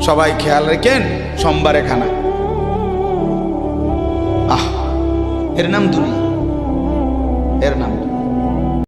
সবাই খেয়াল রেখেন সোমবারে খানা আহ এর নাম দুনিয়া এর নাম।